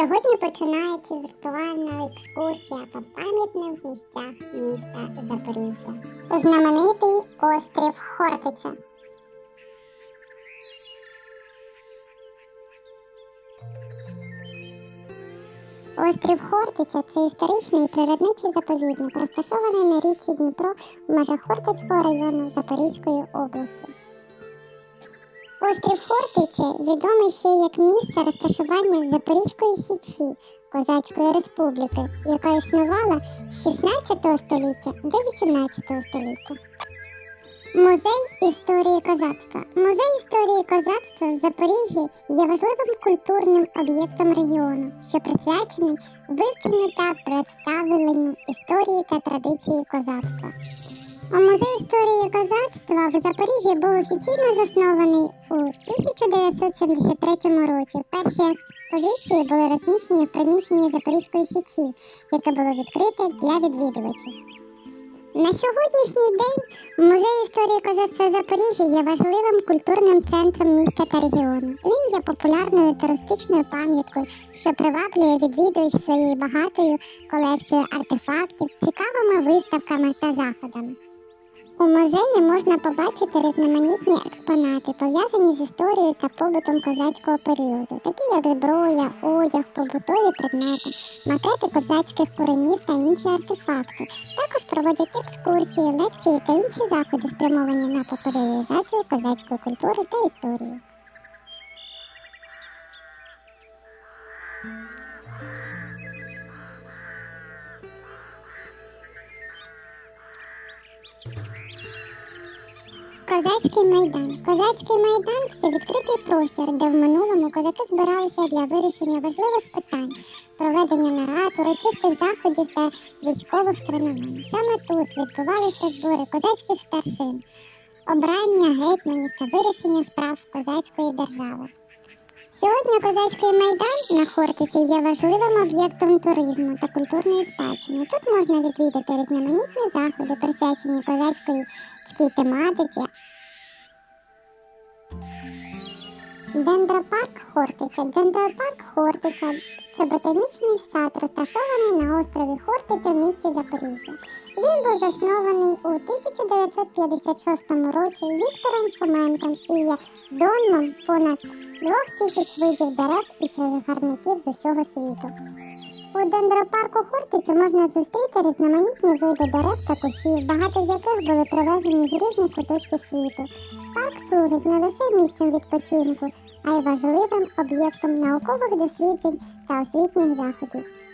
Сьогодні починається віртуальна екскурсія по пам'ятних місцях міста Запоріжжя. Знаменитий острів Хортиця. Острів Хортиця це історичний природничий заповідник, розташований на річці Дніпро в межах Хортицького району Запорізької області. Острів Хортиця відомий ще як місце розташування Запорізької січі Козацької республіки, яка існувала з 16 століття до 18 століття. Музей історії козацтва. Музей історії козацтва в Запоріжжі є важливим культурним об'єктом регіону, що присвячений вивченню та представленню історії та традиції козацтва. А Музей історії козацтва в Запоріжжі був офіційно заснований у 1973 році. Перші експозиції були розміщені в приміщенні Запорізької січі, яке було відкрите для відвідувачів. На сьогоднішній день музей історії козацтва Запоріжжя є важливим культурним центром міста та регіону. Він є популярною туристичною пам'яткою, що приваблює відвідувач своєю багатою колекцією артефактів, цікавими виставками та заходами. У музеї можна побачити різноманітні експонати, пов'язані з історією та побутом козацького періоду, такі як зброя, одяг, побутові предмети, макети козацьких коренів та інші артефакти. Також проводять екскурсії, лекції та інші заходи, спрямовані на популяризацію козацької культури та історії. Козацький майдан. Козацький майдан це відкритий простір, де в минулому козаки збиралися для вирішення важливих питань, проведення нарад, урочистих заходів та військових тренувань. Саме тут відбувалися збори козацьких старшин, обрання гетьманів та вирішення справ козацької держави. Сьогодні козацький майдан на Хортиці є важливим об'єктом туризму та культурної спадщини. Тут можна відвідати різноманітні заходи, присвячені козацької тематиці. Дендропарк Хортиця. Дендропарк Хортиця це ботанічний сад, розташований на острові Хортиця в місті Запоріжжя. Він був заснований у 1956 році Віктором Фоменком і є домом понад двох тисяч видів дерев і чагарників з усього світу. У дендропарку Хортиця можна зустріти різноманітні види дерев та кущів, багато з яких були привезені з різних куточків світу. Парк служить не лише місцем відпочинку, а й важливим об'єктом наукових досліджень та освітніх заходів.